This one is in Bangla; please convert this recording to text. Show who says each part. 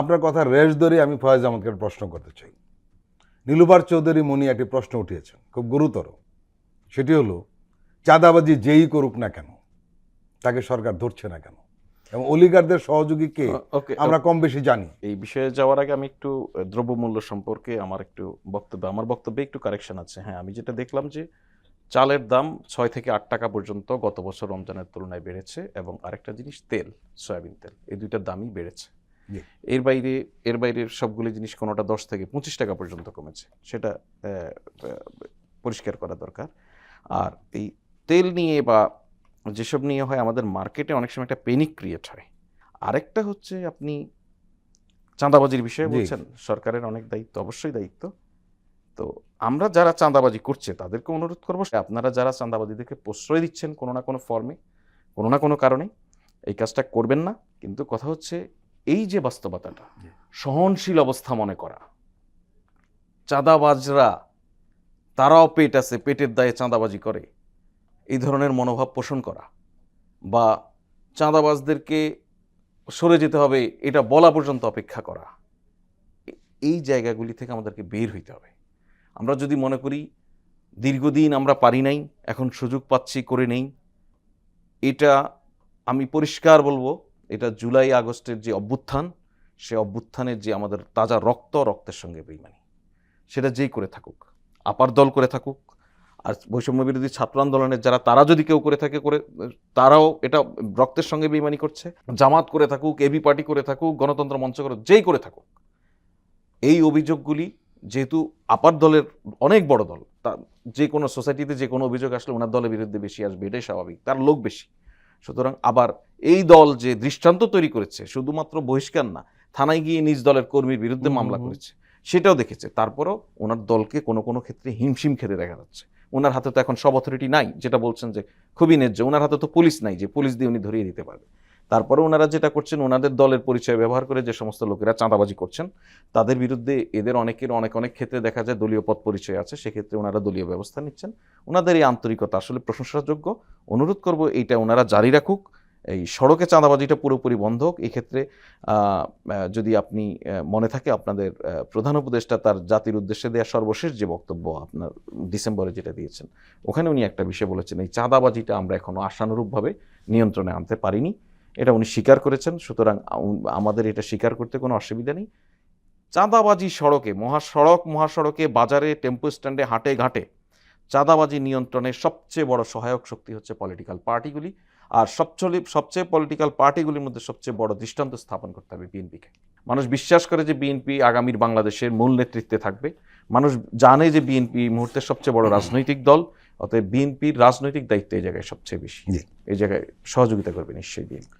Speaker 1: আপনার কথা রেশ ধরে আমি ফয়েজ আহমদকে প্রশ্ন করতে চাই। নীলুবার চৌধুরী মনি একটি প্রশ্ন উঠিয়েছেন খুব গুরুতর। সেটি হলো চাঁদাবাজি যেই করুক না কেন তাকে সরকার ধরছে না কেন? এবং অলিগারদের সহযোগী কে? আমরা কম বেশি জানি।
Speaker 2: এই বিষয়ে যাওয়ার আগে আমি একটু দ্রব্যমূল্য সম্পর্কে আমার একটু বক্তব্য আমার বক্তব্যে একটু কারেকশন আছে। হ্যাঁ আমি যেটা দেখলাম যে চালের দাম ছয় থেকে আট টাকা পর্যন্ত গত বছর রমজানের তুলনায় বেড়েছে এবং আরেকটা জিনিস তেল সয়াবিন তেল এই দুইটার দামই বেড়েছে। এর বাইরে এর বাইরে সবগুলি জিনিস কোনোটা দশ থেকে পঁচিশ টাকা পর্যন্ত কমেছে। সেটা পরিষ্কার করা দরকার। আর এই তেল নিয়ে বা যেসব নিয়ে হয় আমাদের মার্কেটে অনেক সময় একটা পেনিক ক্রিয়েট হয়। আরেকটা হচ্ছে আপনি চাঁদাবাজির বিষয়ে বলছেন সরকারের অনেক দায়িত্ব অবশ্যই দায়িত্ব। তো আমরা যারা চাঁদাবাজি করছে তাদেরকে অনুরোধ করব আপনারা যারা চাঁদাবাজিদেরকে প্রশ্রয় দিচ্ছেন কোনো না কোনো ফর্মে কোনো না কোনো কারণে এই কাজটা করবেন না। কিন্তু কথা হচ্ছে এই যে বাস্তবতাটা, সহনশীল অবস্থা মনে করা। চাঁদাবাজরা, তারাও পেট আছে, পেটের দায়ে চাঁদাবাজি করে। এই ধরনের মনোভাব পোষণ করা বা চাঁদাবাজদেরকে সরে যেতে হবে, এটা বলা পর্যন্ত অপেক্ষা করা, এই জায়গাগুলি থেকে আমাদেরকে বের হইতে হবে। আমরা যদি মনে করি, দীর্ঘদিন আমরা পারি নাই, এখন সুযোগ পাচ্ছি, করে নেই, এটা আমি পরিষ্কার বলব এটা জুলাই আগস্টের যে অভ্যুত্থান, সে অভ্যুত্থানের যে আমাদের তাজা রক্ত, রক্তের সঙ্গে বেইমানি। সেটা যেই করে থাকুক, আপার দল করে থাকুক, আর বৈষম্য বিরোধী ছাত্র আন্দোলনের যারা, তারা যদি কেউ করে থাকে, করে, তারাও এটা রক্তের সঙ্গে বেইমানি করছে। জামাত করে থাকুক, এবি পার্টি করে থাকুক, গণতন্ত্র মঞ্চ করে, যেই করে থাকুক, এই অভিযোগগুলি যেহেতু আপার দলের অনেক বড় দল, তা যে কোনো সোসাইটিতে যে কোনো অভিযোগ আসলে ওনার দলের বিরুদ্ধে বেশি আসবে, এটাই স্বাভাবিক, তার লোক বেশি। সুতরাং আবার এই দল যে দৃষ্টান্ত তৈরি করেছে শুধুমাত্র বহিষ্কার না থানায় গিয়ে নিজ দলের কর্মীর বিরুদ্ধে মামলা করেছে সেটাও দেখেছে। তারপরও ওনার দলকে কোনো কোনো ক্ষেত্রে হিমশিম খেতে দেখা যাচ্ছে। ওনার হাতে তো এখন সব অথরিটি নাই যেটা বলছেন যে খুবই ন্যায্য। ওনার হাতে তো পুলিশ নাই যে পুলিশ দিয়ে উনি ধরিয়ে দিতে পারবে। তারপরে ওনারা যেটা করছেন ওনাদের দলের পরিচয় ব্যবহার করে যে সমস্ত লোকেরা চাঁদাবাজি করছেন তাদের বিরুদ্ধে এদের অনেকের অনেক অনেক ক্ষেত্রে দেখা যায় দলীয় পদ পরিচয় আছে সেক্ষেত্রে ওনারা দলীয় ব্যবস্থা নিচ্ছেন। ওনাদের এই আন্তরিকতা আসলে প্রশংসাযোগ্য। অনুরোধ করব এইটা ওনারা জারি রাখুক। এই সড়কে চাঁদাবাজিটা পুরোপুরি বন্ধ হোক। এই ক্ষেত্রে আহ, আহ, যদি আপনি মনে থাকে আপনাদের প্রধান উপদেষ্টা তার জাতির উদ্দেশ্যে দেওয়া সর্বশেষ যে বক্তব্য আপনার ডিসেম্বরে যেটা দিয়েছেন ওখানে উনি একটা বিষয় বলেছেন এই চাঁদাবাজিটা আমরা এখনও আশানুরূপভাবে নিয়ন্ত্রণে আনতে পারিনি। এটা উনি স্বীকার করেছেন সুতরাং আমাদের এটা স্বীকার করতে কোনো অসুবিধা নেই। চাঁদাবাজি সড়কে মহাসড়ক মহাসড়কে বাজারে টেম্পো স্ট্যান্ডে হাটে ঘাটে চাঁদাবাজি নিয়ন্ত্রণে সবচেয়ে বড় সহায়ক শক্তি হচ্ছে পলিটিক্যাল পার্টিগুলি। আর সবচেয়ে সবচেয়ে পলিটিক্যাল পার্টিগুলির মধ্যে সবচেয়ে বড় দৃষ্টান্ত স্থাপন করতে হবে বিএনপিকে। মানুষ বিশ্বাস করে যে বিএনপি আগামীর বাংলাদেশের মূল নেতৃত্বে থাকবে। মানুষ জানে যে বিএনপি এই মুহূর্তের সবচেয়ে বড় রাজনৈতিক দল অতএব বিএনপির রাজনৈতিক দায়িত্ব এই জায়গায় সবচেয়ে বেশি। এই জায়গায় সহযোগিতা করবে নিশ্চয়ই বিএনপি।